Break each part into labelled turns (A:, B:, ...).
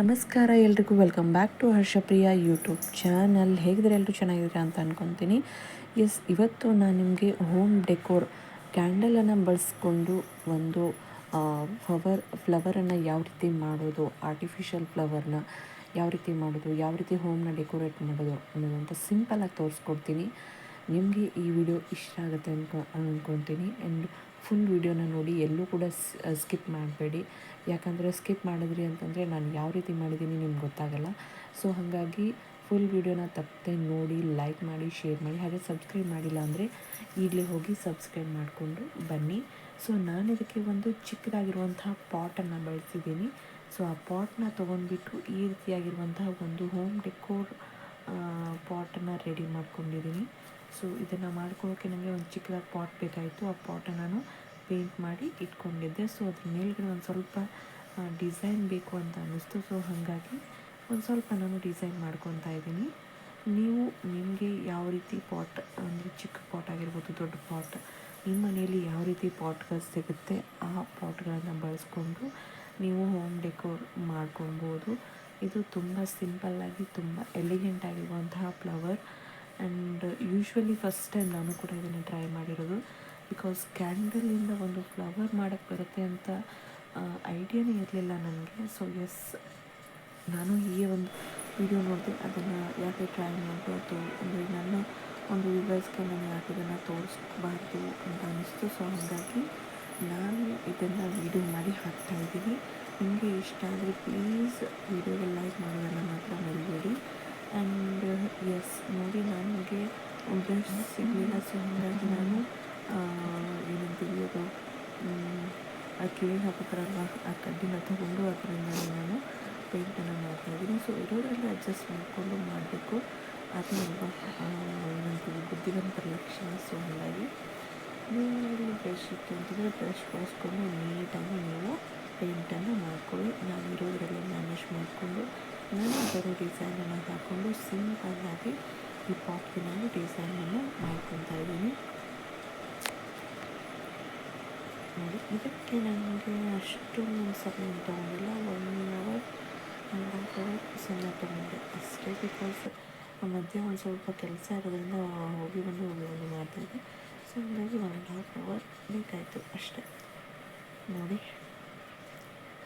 A: ನಮಸ್ಕಾರ, ಎಲ್ರಿಗೂ welcome back to Harshapriya YouTube channel. ಹೇಗಿದ್ರೆ ಎಲ್ಲರೂ ಚೆನ್ನಾಗಿದ್ದೀರಾ ಅಂತ ಅಂದ್ಕೊತೀನಿ ಎಸ್, ಇವತ್ತು ನಾನು ನಿಮಗೆ ಹೋಮ್ ಡೆಕೋರ್ ಕ್ಯಾಂಡಲನ್ನು ಬಳಸ್ಕೊಂಡು ಒಂದು ಫ್ಲವರ್, ಫ್ಲವರನ್ನು ಯಾವ ರೀತಿ ಮಾಡೋದು, ಆರ್ಟಿಫಿಷಿಯಲ್ ಫ್ಲವರ್ನ ಯಾವ ರೀತಿ ಮಾಡೋದು, ಯಾವ ರೀತಿ ಹೋಮ್ನ ಡೆಕೋರೇಟ್ ಮಾಡೋದು ಅನ್ನೋದು ಅಂತ ಸಿಂಪಲಾಗಿ ತೋರಿಸ್ಕೊಡ್ತೀನಿ. ನಿಮಗೆ ಈ ವಿಡಿಯೋ ಇಷ್ಟ ಆಗುತ್ತೆ ಅಂದ್ಕೊ ಅಂದ್ಕೊತೀನಿ ಆ್ಯಂಡ್ ಫುಲ್ ವಿಡಿಯೋನ ನೋಡಿ ಎಲ್ಲೂ ಕೂಡ ಸ್ಕಿಪ್ ಮಾಡಬೇಡಿ. ಯಾಕಂದರೆ ಸ್ಕಿಪ್ ಮಾಡಿದ್ರಿ ಅಂತಂದರೆ ನಾನು ಯಾವ ರೀತಿ ಮಾಡಿದ್ದೀನಿ ನಿಮ್ಗೆ ಗೊತ್ತಾಗಲ್ಲ. ಸೊ ಹಾಗಾಗಿ ಫುಲ್ ವಿಡಿಯೋನ ತಪ್ಪದೆ ನೋಡಿ ಲೈಕ್ ಮಾಡಿ ಶೇರ್ ಮಾಡಿ, ಹಾಗೆ ಸಬ್ಸ್ಕ್ರೈಬ್ ಮಾಡಿಲ್ಲ ಅಂದರೆ ಈಗಲೇ ಹೋಗಿ ಸಬ್ಸ್ಕ್ರೈಬ್ ಮಾಡಿಕೊಂಡು ಬನ್ನಿ. ಸೊ ನಾನು ಇದಕ್ಕೆ ಒಂದು ಚಿಕ್ಕದಾಗಿರುವಂತಹ ಪಾಟನ್ನು ಬಳಸಿದ್ದೀನಿ. ಸೊ ಆ ಪಾಟನ್ನ ತೊಗೊಂಡ್ಬಿಟ್ಟು ಈ ರೀತಿಯಾಗಿರುವಂತಹ ಒಂದು ಹೋಮ್ ಡೆಕೋರ್ ಪಾಟನ್ನು ರೆಡಿ ಮಾಡ್ಕೊಂಡಿದ್ದೀನಿ. ಸೊ, ಇದನ್ನು ಮಾಡ್ಕೊಳ್ಳೋಕ್ಕೆ ನನಗೆ ಒಂದು ಚಿಕ್ಕದಾಗಿ ಪಾಟ್ ಬೇಕಾಯಿತು. ಆ ಪಾಟನ್ನು ನಾನು ಪೇಂಟ್ ಮಾಡಿ ಇಟ್ಕೊಂಡಿದ್ದೆ. ಸೊ, ಅದ್ರ ಮೇಲ್ಗಡೆ ಒಂದು ಸ್ವಲ್ಪ ಡಿಸೈನ್ ಬೇಕು ಅಂತ ಅನ್ನಿಸ್ತು. ಸೊ, ಹಾಗಾಗಿ ಒಂದು ಸ್ವಲ್ಪ ನಾನು ಡಿಸೈನ್ ಮಾಡ್ಕೊತಾ ಇದ್ದೀನಿ. ನೀವು ನಿಮಗೆ ಯಾವ ರೀತಿ ಪಾಟ್ ಅಂದರೆ ಚಿಕ್ಕ ಪಾಟ್ ಆಗಿರ್ಬೋದು, ದೊಡ್ಡ ಪಾಟ್ ನಿಮ್ಮ ಮನೆಯಲ್ಲಿ ಯಾವ ರೀತಿ ಪಾಟ್ಗಳು ಸಿಗುತ್ತೆ, ಆ ಪಾಟ್ಗಳನ್ನು ಬಳಸ್ಕೊಂಡು ನೀವು ಹೋಮ್ ಡೆಕೋರ್ ಮಾಡ್ಕೊಬೋದು ಇದು ತುಂಬ ಸಿಂಪಲ್ಲಾಗಿ ತುಂಬ ಎಲಿಗೆಂಟ್ ಆಗಿರುವಂತಹ flower and usually first time ನಾನು ಕೂಡ ಇದನ್ನು ಟ್ರೈ ಮಾಡಿರೋದು. ಬಿಕಾಸ್ ಕ್ಯಾಂಡಲಿಂದ ಒಂದು ಫ್ಲವರ್ ಮಾಡೋಕ್ಕೆ ಬರುತ್ತೆ ಅಂತ ಐಡಿಯಾನೇ ಇರಲಿಲ್ಲ ನನಗೆ. ಸೊ ಎಸ್ ನಾನು ಈ ಒಂದು ವಿಡಿಯೋ ನೋಡಿದೆ. ಅದನ್ನು ಯಾಕೆ ಟ್ರೈ ಮಾಡಬಾರ್ದು ಅಂದರೆ ನನ್ನ ಒಂದು ವಿವರ್ಸ್ಗೆ ನಾನು ಯಾಕೆ ಇದನ್ನು ತೋರಿಸ್ಬಾರ್ದು ಅಂತ ಅನ್ನಿಸ್ತು ಸೊ ಹಾಗಾಗಿ ನಾನು ಇದನ್ನು ವಿಡಿಯೋ ಮಾಡಿ ಹಾಕ್ತಾಯಿದ್ದೀನಿ ನಿಮಗೆ ಇಷ್ಟ ಆದರೆ ಪ್ಲೀಸ್ ವಿಡಿಯೋಗೆ ಲೈಕ್ ಮಾಡೋದನ್ನು ಮಾತ್ರ ಮರಿಬೇಡಿ. ಆ್ಯಂಡ್ ಎಸ್ ನೋಡಿ ನನಗೆ ಬ್ರಷ್ ಸಿಗಲಿಲ್ಲ ಸೊ ಹಾಗಾಗಿ ನಾನು ಏನಂತೀವಿ ಅದು ಆ ಕಿವಿಗೆ ಹಾಕೋತಾರಲ್ಲ ಆ ಕಡ್ಡಿನ ತಗೊಂಡು ಅದರಿಂದ ನಾನು ಪೇಂಟನ್ನು ಮಾಡ್ತಾಯಿದ್ದೀನಿ ಸೊ ಇರೋದ್ರಲ್ಲಿ ಅಡ್ಜಸ್ಟ್ ಮಾಡಿಕೊಂಡು ಮಾಡಬೇಕು ಅದು ಅಲ್ವಾ ಏನಂತೀವಿ ಬುದ್ಧಿವಂತರ ಲಕ್ಷಣ ಸೊ ಹಾಗಾಗಿ ನೀವು ಬ್ರಷ್ ಇತ್ತು ಅಂತಂದರೆ ಬ್ರಷ್ ಬಳಸ್ಕೊಂಡು ನೀಟಾಗಿ ನೀವು ಪೇಂಟನ್ನು ಮಾಡಿಕೊಳ್ಳಿ ನಾನು ಇರೋದ್ರಲ್ಲಿ ಮ್ಯಾನೇಜ್ ಮಾಡಿಕೊಂಡು ನಾನು ಬರೋ ಡಿಸೈನನ್ನು ಹಾಕ್ಕೊಂಡು ಸಿಂಪಲ್ಲಾಗಿ ಈ ಪಾಟ್ಗೆ ನಾನು ಡಿಸೈನನ್ನು ಮಾಡ್ಕೊತಾ ಇದ್ದೀನಿ. ನೋಡಿ, ಇದಕ್ಕೆ ನನಗೆ ಅಷ್ಟು ಸಮಯ ತೊಗೊಂಡಿಲ್ಲ one hour and half hour ಸಮಯ ತೊಗೊಂಡೆ. ಅಷ್ಟೇ ಬಿಕಾಸ್ ಮಧ್ಯೆ ಒಂದು ಸ್ವಲ್ಪ ಕೆಲಸ ಇರೋದ್ರಿಂದ ಹೋಗಿ ಬಂದು ಹೋಗಿ ಬಂದು ಮಾಡ್ತಾಯಿದ್ದೆ ಸೊ ಹಾಗಾಗಿ ಒನ್ ಆ್ಯಂಡ್ ಹಾಫ್ ಅವರ್ ಬೇಕಾಯಿತು ಅಷ್ಟೇ. ನೋಡಿ.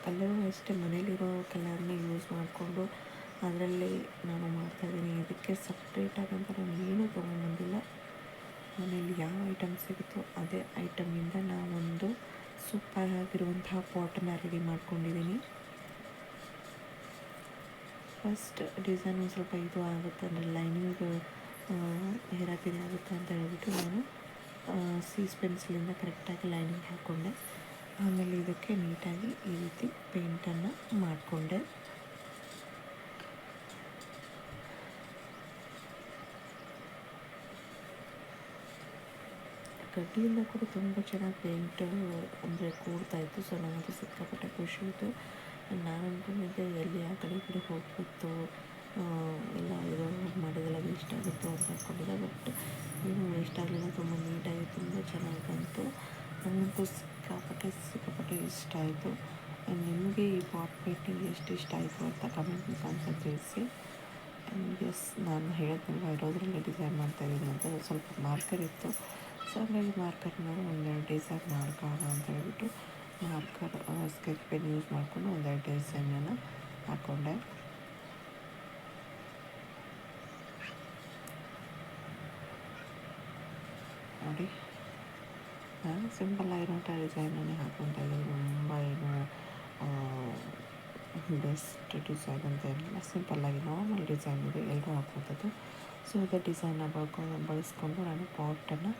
A: ಕಲರು ಅಷ್ಟೇ ಮನೇಲಿರೋ ಕಲರ್ನೇ ಯೂಸ್ ಮಾಡಿಕೊಂಡು ಅದರಲ್ಲಿ ನಾನು ಮಾಡ್ತಾಯಿದ್ದೀನಿ ಇದಕ್ಕೆ ಸಪ್ರೇಟಾಗಂತ ನಾನು ಏನೂ ತೊಗೊಂಡ್ಬಂದಿಲ್ಲ ಮನೇಲಿ ಯಾವ ಐಟಮ್ ಸಿಗುತ್ತೋ ಅದೇ ಐಟಮಿಂದ ನಾವೊಂದು ಸೂಪರ್ ಆಗಿರುವಂತಹ ಪಾಟನ್ನು ರೆಡಿ ಮಾಡ್ಕೊಂಡಿದ್ದೀನಿ. ಫಸ್ಟ್ ಡಿಸೈನ್ ಸ್ವಲ್ಪ ಇದು ಆಗುತ್ತೆ ಅಂದರೆ ಲೈನಿಂಗ್ ಹೇರಾಪಿರಿ ಆಗುತ್ತೆ ಅಂತ ಹೇಳ್ಬಿಟ್ಟು ನಾನು ಸೀಸ್ ಪೆನ್ಸಿಲಿಂದ ಕರೆಕ್ಟಾಗಿ ಲೈನಿಂಗ್ ಹಾಕ್ಕೊಂಡೆ ಆಮೇಲೆ ಇದಕ್ಕೆ ನೀಟಾಗಿ ಈ ರೀತಿ ಪೇಂಟನ್ನು ಮಾಡಿಕೊಂಡೆ. ಕಡ್ಡಿಯಿಂದ ಕೂಡ ತುಂಬ ಚೆನ್ನಾಗಿ ಪೇಂಟ್, ಅಂದರೆ ಕೂಡ್ತಾಯಿತ್ತು ಸೊ ನನಗೆ ಸಿಕ್ಕಾಪಟ್ಟೆ ಖುಷಿ ಇತ್ತು ನಾನು ಅಂದ್ಕೊಂಡಿದ್ದೆ ಎಲ್ಲಿ ಆ ಕಡೆ ಕಡೆ ಹೋಗ್ಬಿಟ್ಟು ಎಲ್ಲ ಇದು ಮಾಡಿದೆಲ್ಲ ವೇಸ್ಟ್ ಆಗುತ್ತೋ ಅಂತ ಅಂದ್ಕೊಂಡಿದ್ದೆ ಬಟ್, ಏನು ವೇಸ್ಟ್ ಆಗಲಿಲ್ಲ, ತುಂಬ ನೀಟಾಗಿ, ತುಂಬ ಚೆನ್ನಾಗಿ ಬಂತು. ನನಗಂತೂ ಸಿಕ್ಕಾಪಟ್ಟೆ ಸಿಕ್ಕಾಪಟ್ಟೆ ಇಷ್ಟ ಆಯಿತು ನಿಮಗೆ ಈ ಬಾಟ್ ಪೇಂಟಿಂಗ್ ಎಷ್ಟು ಇಷ್ಟ ಆಯಿತು ಅಂತ ಕಮೆಂಟ್ ಮುಖಾಂತರ ತಿಳಿಸಿ ಆ್ಯಂಡ್ ಎಸ್ ನಾನು ಹೇಳಿದ್ನಲ್ವ ಇರೋದ್ರಲ್ಲೇ ಡಿಸೈನ್ ಮಾಡ್ತಾಯಿದ್ದೀನಿ ಅಂತ ಸ್ವಲ್ಪ ಮಾರ್ಕರ್ ಇತ್ತು ಸೊ ಹಾಗಾಗಿ ಮಾರ್ಕರ್ನ ಒಂದೆರಡು ಡಿಸೈನ್ ಮಾಡ್ಕೋಣ ಅಂತ ಹೇಳ್ಬಿಟ್ಟು ಮಾರ್ಕರ್ ಸ್ಕೆಚ್ ಪೆನ್ ಯೂಸ್ ಮಾಡಿಕೊಂಡು ಒಂದೆರಡು ಡಿಸೈನನ್ನು ಹಾಕ್ಕೊಂಡೆ ನೋಡಿ ನಾನು ಸಿಂಪಲ್ ಆಗಿರುವಂಥ ಡಿಸೈನನ್ನೇ ಹಾಕ್ಕೊತಾ ಇದ್ದೀನಿ ತುಂಬ ಏನು ಬೆಸ್ಟ್ ಡಿಸೈನ್ ಅಂತ ಏನಿಲ್ಲ. ಸಿಂಪಲ್ಲಾಗಿ ನಾರ್ಮಲ್ ಡಿಸೈನ್ ಇದೆ. ಎಲ್ಲರೂ ಹಾಕ್ಕೊತದ್ದು ಸೊ ಅದೇ ಡಿಸೈನ್ನ ಬಳ್ಕೊ, ಬಳಸ್ಕೊಂಡು ನಾನು ಪಾಟನ್ನು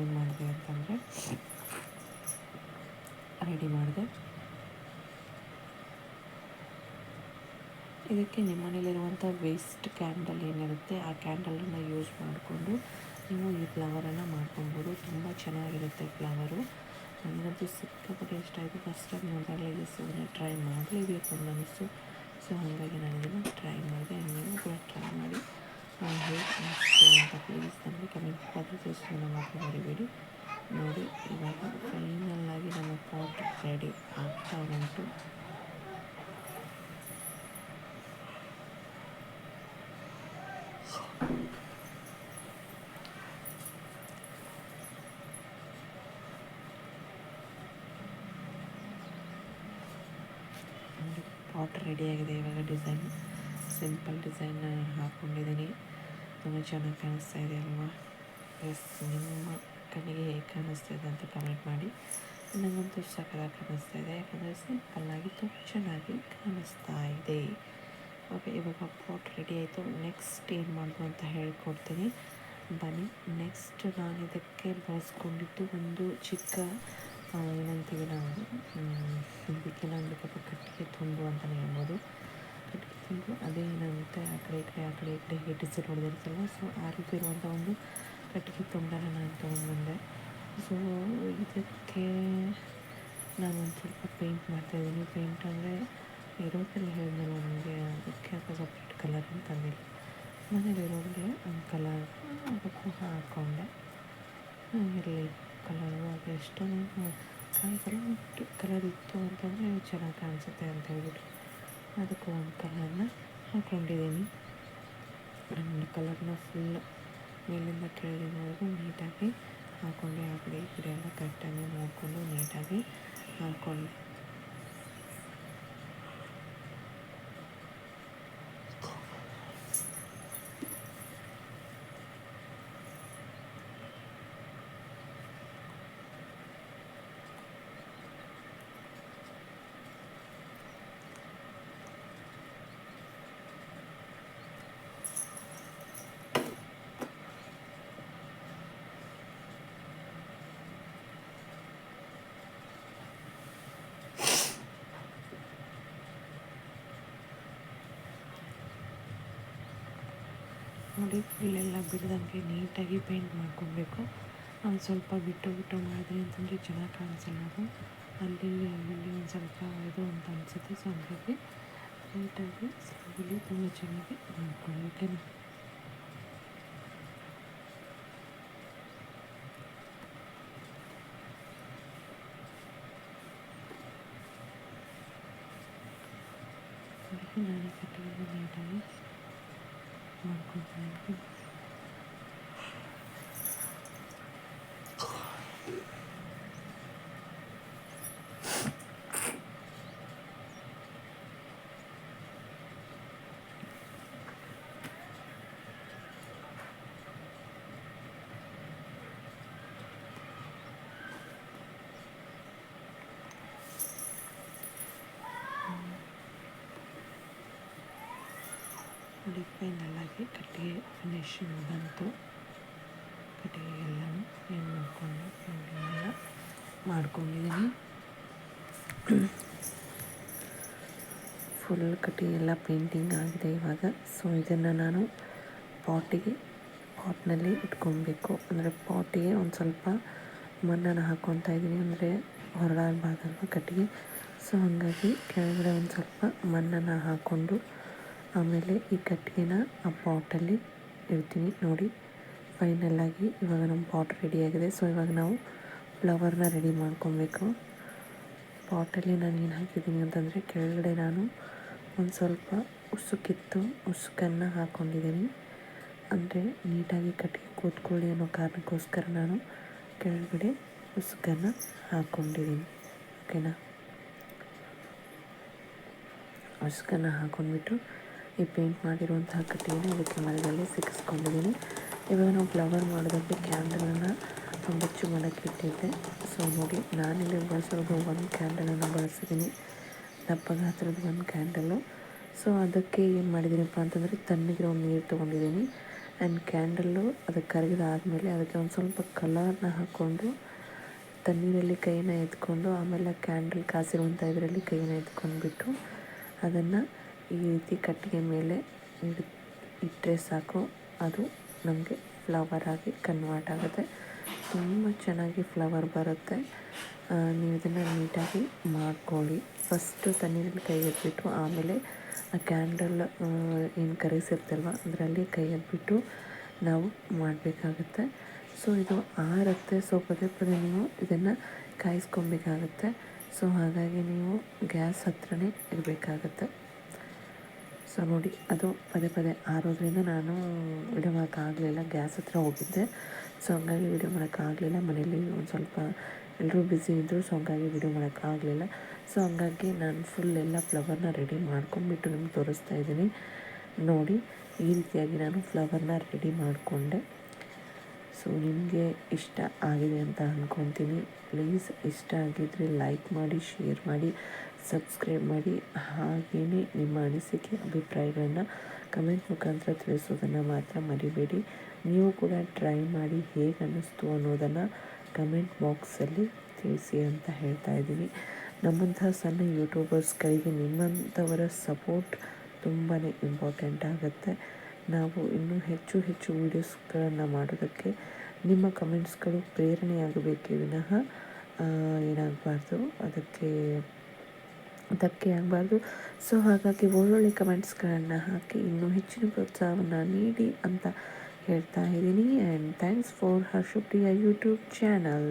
A: ಏನು ಮಾಡಿದೆ ಅಂತಂದರೆ ರೆಡಿ ಮಾಡಿದೆ. ಇದಕ್ಕೆ ನಿಮ್ಮ ಮನೇಲಿರುವಂಥ ವೇಸ್ಟ್ ಕ್ಯಾಂಡಲ್ ಏನಿರುತ್ತೆ, ಆ ಕ್ಯಾಂಡಲನ್ನು ಯೂಸ್ ಮಾಡಿಕೊಂಡು ನೀವು ಈ ಫ್ಲವರನ್ನು ಮಾಡ್ಕೊಬೋದು. ತುಂಬ ಚೆನ್ನಾಗಿರುತ್ತೆ ಫ್ಲವರು ನನಗಂತೂ ಸಿಕ್ಕಾಪಟ್ಟೆ ಇಷ್ಟ ಆಯಿತು. ಫಸ್ಟ್ ಟೈಮ್ ನೋಡಿದಾಗಲೇ ಇದನ್ನು ಟ್ರೈ ಮಾಡಲೇಬೇಕು ಅಂತ ಅನಿಸ್ತು. ಸೊ ಹಾಗಾಗಿ ನಾನು ಇದನ್ನು ಟ್ರೈ ಮಾಡಿದೆ. ನೀವು ಕೂಡ ಟ್ರೈ ಮಾಡಿ. ಹೇಗೆ ಅನಿಸ್ತು ಅಂತ ಪ್ಲೀಸ್ ನಮಗೆ ಕಮೆಂಟ್ ತಿಳಿಸೋದನ್ನು ಮಾತ್ರ ನೋಡಿ, ಇವಾಗ ಫೈನಲ್ ಆಗಿ ನಮ್ಮ ಪಾಟ್ ರೆಡಿ ಆಗ್ತಾ ಉಂಟು. ಪಾಟ್ ರೆಡಿಯಾಗಿದೆ ಇವಾಗ ಡಿಸೈನ್ ಸಿಂಪಲ್ ಡಿಸೈನ್ ಹಾಕ್ಕೊಂಡಿದ್ದೀನಿ ತುಂಬ ಚೆನ್ನಾಗಿ ಕಾಣಿಸ್ತಾ ಇದೆ ಅಲ್ವಾ? ಎಸ್ ನಿಮ್ಮ ಕಣ್ಣಿಗೆ ಹೇಗೆ ಕಾಣಿಸ್ತಾ ಇದೆ ಅಂತ ಕಮೆಂಟ್ ಮಾಡಿ. ನನಗಂತೂ ಸಕ್ಕದಾಗಿ ಕಾಣಿಸ್ತಾ ಇದೆ. ಯಾಕಂದರೆ ಸಿಂಪಲ್ಲಾಗಿ ತುಂಬ ಚೆನ್ನಾಗಿ ಕಾಣಿಸ್ತಾ ಇದೆ. ಓಕೆ ಇವಾಗ ಪಾಟ್ ರೆಡಿ ಆಯಿತು. ನೆಕ್ಸ್ಟ್ ಏನು ಮಾಡೋದು ಅಂತ ಹೇಳ್ಕೊಡ್ತೀನಿ. ಬನ್ನಿ ನೆಕ್ಸ್ಟ್ ನಾನು ಇದಕ್ಕೆ ಬಳಸ್ಕೊಂಡಿದ್ದು ಒಂದು ಚಿಕ್ಕ ಏನಂತೀವಿ ನಾವು ಕೆಲವೊಂದು ಪಾಪ ಕಟ್ಟಿಗೆ ತುಂಬು ಅಂತಲೇ ಹೇಳ್ಬೋದು. ಕಟ್ಟಿಗೆ ತುಂಬು ಅದೇ ಏನಾಗುತ್ತೆ ಆ ಕಡೆ ಈ ಕಡೆ, ಆ ಕಡೆ ಈ ಕಡೆ ಹೇಗೆ ಡಿಸೈಡ್ ಹೊಡೆದಿರ್ತಲ್ವ ಸೊ ಆ ರೀತಿ ಇರುವಂಥ ಒಂದು ಕಟ್ಟಿಗೆ ತುಂಬನ ನಾನು ತೊಗೊಂಡ್ಬಂದೆ. ಸೊ ಇದಕ್ಕೆ ನಾನು ಒಂದು ಸ್ವಲ್ಪ ಪೇಂಟ್ ಮಾಡ್ತಾಯಿದ್ದೀನಿ. ಪೇಂಟ್ ಅಂದರೆ ಇರೋದ್ರಲ್ಲಿ ಹೇಳಿದ್ನಲ್ಲ ನನಗೆ ಅದಕ್ಕೆ ಅಥವಾ ಸಪ್ರೇಟ್ ಕಲರ್ ಅಂತ ತಂದಿಲ್ಲ ಮನೇಲಿ ಇರೋರಿಗೆ ಒಂದು ಕಲರ್ ಅದಕ್ಕೂ ಹಾಕ್ಕೊಂಡೆ ಇರಲಿ. ಕಲರು ಅದು ಎಷ್ಟೋ ಕಾಣಿಸಲ್ಲ ಕಲರ್ ಇತ್ತು ಅಂತಂದರೆ ಚೆನ್ನಾಗಿ ಕಾಣಿಸುತ್ತೆ ಅಂತ ಹೇಳ್ಬಿಟ್ಟು ಅದಕ್ಕೆ ಒಂದು ಕಲರ್ನ ಹಾಕ್ಕೊಂಡಿದ್ದೀನಿ ಒಂದು ಕಲರ್ನ ಫುಲ್ ಮೇಲಿಂದ ಕೆಳಗಿನವರೆಗೂ ನೀಟಾಗಿ ಹಾಕ್ಕೊಂಡೆ ಆ ಕಡೆ ಈ ಕಡೆ ಎಲ್ಲ ಕರೆಕ್ಟಾಗಿ ನೋಡಿಕೊಂಡು ನೀಟಾಗಿ ಹಾಕ್ಕೊಂಡೆ ನೋಡಿ ಫುಲ್ಲೆಲ್ಲ ಬಿಡ್ದಂಗೆ ನೀಟಾಗಿ ಪೇಂಟ್ ಮಾಡ್ಕೊಬೇಕು. ಒಂದು ಸ್ವಲ್ಪ ಬಿಟ್ಟು ಬಿಟ್ಟು ಮಾಡಿದ್ರಿ ಅಂತಂದರೆ ಚೆನ್ನಾಗಿ ಕಾಣಿಸಲ್ಲ ಅದು. ಅಲ್ಲಿ ಅಲ್ಲಿ ಒಂದು ಸ್ವಲ್ಪ ಇದು ಅಂತ ಅನಿಸುತ್ತೆ ಸೊ ಹಂಗಾಗಿ ನೀಟಾಗಿ ಸ್ಲೋಲಿ ತುಂಬ ಚೆನ್ನಾಗಿ ಮಾಡ್ಕೊಳ್ಳಿ ಓಕೆನಾ ನಾನು ಕಟ್ಟಿಗೆ ನೀಟಾಗಿ. ಮಾಡ್ಕೊತಾ ಇದ್ದೀನಿ ನೋಡಿ ಫೈನಲಾಗಿ ಕಟ್ಟಿಗೆ ಫಿನಿಶಿಂಗ್ ಬಂತು ಕಟ್ಟಿಗೆ ಎಲ್ಲನೂ ಏನು ಮಾಡಿಕೊಂಡು ಎಲ್ಲ ಮಾಡ್ಕೊಂಡಿದ್ದೀನಿ ಫುಲ್ ಕಟ್ಟಿಗೆ ಎಲ್ಲ ಪೇಂಟಿಂಗ್ ಆಗಿದೆ ಇವಾಗ. ಸೊ ಇದನ್ನು ನಾನು ಪಾಟಿಗೆ ಪಾಟ್ನಲ್ಲಿ ಇಟ್ಕೊಬೇಕು. ಅಂದರೆ ಪಾಟಿಗೆ ಒಂದು ಸ್ವಲ್ಪ ಮಣ್ಣನ್ನು ಹಾಕ್ಕೊತಾ ಇದ್ದೀನಿ ಅಂದರೆ ಹೊರಡಾಗಬಾರ್ದಲ್ವ ಕಟ್ಟಿಗೆ? ಸೊ ಹಾಗಾಗಿ ಕೆಳಗಡೆ ಒಂದು ಸ್ವಲ್ಪ ಮಣ್ಣನ್ನು ಹಾಕ್ಕೊಂಡು ಆಮೇಲೆ ಈ ಕಟ್ಟಿಗೆನ ಆ ಪಾಟಲ್ಲಿ ಇಡ್ತೀನಿ ನೋಡಿ. ಫೈನಲ್ಲಾಗಿ ಇವಾಗ ನಮ್ಮ ಪಾಟ್ ರೆಡಿಯಾಗಿದೆ ಸೊ ಇವಾಗ ನಾವು ಫ್ಲವರ್ನ ರೆಡಿ ಮಾಡ್ಕೊಬೇಕು. ಪಾಟಲ್ಲಿ ನಾನು ಏನು ಹಾಕಿದ್ದೀನಿ ಅಂತಂದರೆ ಕೆಳಗಡೆ ನಾನು ಒಂದು ಸ್ವಲ್ಪ ಉಸುಕಿತ್ತು, ಉಸುಕನ್ನು ಹಾಕ್ಕೊಂಡಿದ್ದೀನಿ ಅಂದರೆ ನೀಟಾಗಿ ಕಟ್ಟಿಗೆ ಕೂತ್ಕೊಳ್ಳಿ ಅನ್ನೋ ಕಾರಣಕ್ಕೋಸ್ಕರ ನಾನು ಕೆಳಗಡೆ ಉಸುಕನ್ನು ಹಾಕ್ಕೊಂಡಿದ್ದೀನಿ ಓಕೆನಾ ಉಸುಕನ್ನು ಹಾಕ್ಕೊಂಡ್ಬಿಟ್ಟು ಈ ಪೇಂಟ್ ಮಾಡಿರುವಂತಹ ಕಟ್ಟಿಗೆನ ಇದಕ್ಕೆ ಮರದಲ್ಲಿ ಸಿಕ್ಕಿಸ್ಕೊಂಡಿದ್ದೀನಿ ಇವಾಗ ನಾವು ಫ್ಲವರ್ ಮಾಡೋದಕ್ಕೆ ಕ್ಯಾಂಡಲನ್ನು ಬೆಚ್ಚು ಮಾಡೋಕ್ಕೆ ಇಟ್ಟಿದ್ದೆ. ಸೊ ನೋಡಿ, ನಾನಿಲ್ಲಿ ಬಳಸೋದು ಒಂದು ಕ್ಯಾಂಡಲನ್ನು ಬಳಸಿದ್ದೀನಿ. ದಪ್ಪ ಗಾತ್ರದ ಒಂದು ಕ್ಯಾಂಡಲು ಸೊ ಅದಕ್ಕೆ ಏನು ಮಾಡಿದ್ದೀನಪ್ಪ ಅಂತಂದರೆ ತಣ್ಣಗಿರೋ ನೀರು ತೊಗೊಂಡಿದ್ದೀನಿ. ಆ್ಯಂಡ್ ಕ್ಯಾಂಡಲ್ಲು ಅದಕ್ಕೆ ಕರಗಿದಾದಮೇಲೆ ಅದಕ್ಕೆ ಒಂದು ಸ್ವಲ್ಪ ಕಲರ್ನ ಹಾಕ್ಕೊಂಡು ತಣ್ಣೀರಲ್ಲಿ ಕೈನ ಎತ್ಕೊಂಡು ಆಮೇಲೆ ಕ್ಯಾಂಡಲ್ ಕಾಸಿರುವಂಥ ಇದರಲ್ಲಿ ಕೈನ ಎತ್ಕೊಂಡ್ಬಿಟ್ಟು ಅದನ್ನು ಈ ರೀತಿ ಕಟ್ಟಿಗೆ ಮೇಲೆ ಇಟ್ಟರೆ ಸಾಕು. ಅದು ನಮಗೆ ಫ್ಲವರ್ ಆಗಿ ಕನ್ವರ್ಟ್ ಆಗುತ್ತೆ. ತುಂಬ ಚೆನ್ನಾಗಿ ಫ್ಲವರ್ ಬರುತ್ತೆ. ನೀವು ಇದನ್ನು ನೀಟಾಗಿ ಮಾಡ್ಕೊಳ್ಳಿ. ಫಸ್ಟು ತಣ್ಣೀರಲ್ಲಿ ಕೈ ಎತ್ಬಿಟ್ಟು, ಆಮೇಲೆ ಆ ಕ್ಯಾಂಡಲ್ ಏನು ಕರೆಸಿರ್ತಲ್ವ ಅದರಲ್ಲಿ ಕೈ ಎತ್ಬಿಟ್ಟು ನಾವು ಮಾಡಬೇಕಾಗುತ್ತೆ. ಸೊ ಇದು ಆರುತ್ತೆ. ಸೊ ಪದೇ ಪದೇ ನೀವು ಇದನ್ನು ಕಾಯಿಸ್ಕೊಬೇಕಾಗತ್ತೆ. ಸೊ ಹಾಗಾಗಿ ನೀವು ಗ್ಯಾಸ್ ಹತ್ರನೇ ಇರಬೇಕಾಗತ್ತೆ. ಸೊ ನೋಡಿ, ಅದು ಪದೇ ಪದೇ ಆರೋದ್ರಿಂದ ನಾನು ವಿಡಿಯೋ ಮಾಡೋಕ್ಕಾಗಲಿಲ್ಲ ಗ್ಯಾಸ್ ಹತ್ರ ಹೋಗಿದ್ದೆ. ಸೊ ಹಂಗಾಗಿ ವಿಡಿಯೋ ಮಾಡೋಕ್ಕಾಗಲಿಲ್ಲ. ಮನೇಲಿ ಒಂದು ಸ್ವಲ್ಪ ಎಲ್ಲರೂ ಬ್ಯುಸಿ ಇದ್ದರು ಸೊ ಹಂಗಾಗಿ ವಿಡಿಯೋ ಮಾಡೋಕ್ಕಾಗಲಿಲ್ಲ. ಸೊ ಹಂಗಾಗಿ ನಾನು ಫುಲ್ ಎಲ್ಲ ಫ್ಲವರ್ನ ರೆಡಿ ಮಾಡ್ಕೊಂಡ್ಬಿಟ್ಟು ನಿಮ್ಗೆ ತೋರಿಸ್ತಾ ಇದ್ದೀನಿ. ನೋಡಿ, ಈ ರೀತಿಯಾಗಿ ನಾನು ಫ್ಲವರ್ನ ರೆಡಿ ಮಾಡಿಕೊಂಡೆ. ಸೊ ನಿಮಗೆ ಇಷ್ಟ ಆಗಿದೆ ಅಂತ ಅಂದ್ಕೊತೀನಿ ಪ್ಲೀಸ್ ಇಷ್ಟ ಆಗಿದ್ದರೆ ಲೈಕ್ ಮಾಡಿ ಶೇರ್ ಮಾಡಿ. ಸಬ್ಸ್ಕ್ರೈಬ್ ಮಾಡಿ ಹಾಗೆಯೇ ನಿಮ್ಮ ಅನಿಸಿಕೆ, ಅಭಿಪ್ರಾಯಗಳನ್ನು ಕಮೆಂಟ್ ಮುಖಾಂತರ ತಿಳಿಸೋದನ್ನು ಮಾತ್ರ ಮರಿಬೇಡಿ. ನೀವು ಕೂಡ ಟ್ರೈ ಮಾಡಿ ಹೇಗೆ ಅನ್ನಿಸ್ತು ಅನ್ನೋದನ್ನು ಕಮೆಂಟ್ ಬಾಕ್ಸಲ್ಲಿ ತಿಳಿಸಿ ಅಂತ ಹೇಳ್ತಾ ಇದ್ದೀನಿ. ನಮ್ಮಂತಹ ಸಣ್ಣ ಯೂಟ್ಯೂಬರ್ಸ್ಗಳಿಗೆ ನಿಮ್ಮಂಥವರ ಸಪೋರ್ಟ್ ತುಂಬಾ ಇಂಪಾರ್ಟೆಂಟ್ ಆಗುತ್ತೆ. ನಾವು ಇನ್ನೂ ಹೆಚ್ಚು ಹೆಚ್ಚು ವೀಡಿಯೋಸ್ಗಳನ್ನು ಮಾಡೋದಕ್ಕೆ ನಿಮ್ಮ ಕಮೆಂಟ್ಸ್ಗಳು ಪ್ರೇರಣೆಯಾಗಬೇಕೇ ವಿನಃ ಏನಾಗಬಾರ್ದು. ಅದಕ್ಕೆ ಧಕ್ಕೆ ಆಗಬಾರ್ದು. ಸೊ ಹಾಗಾಗಿ ಒಳ್ಳೊಳ್ಳೆ ಕಮೆಂಟ್ಸ್ಗಳನ್ನು ಹಾಕಿ ಇನ್ನೂ ಹೆಚ್ಚಿನ ಪ್ರೋತ್ಸಾಹವನ್ನು ನೀಡಿ ಅಂತ ಹೇಳ್ತಾ ಇದ್ದೀನಿ. And thanks for Harshapriya YouTube channel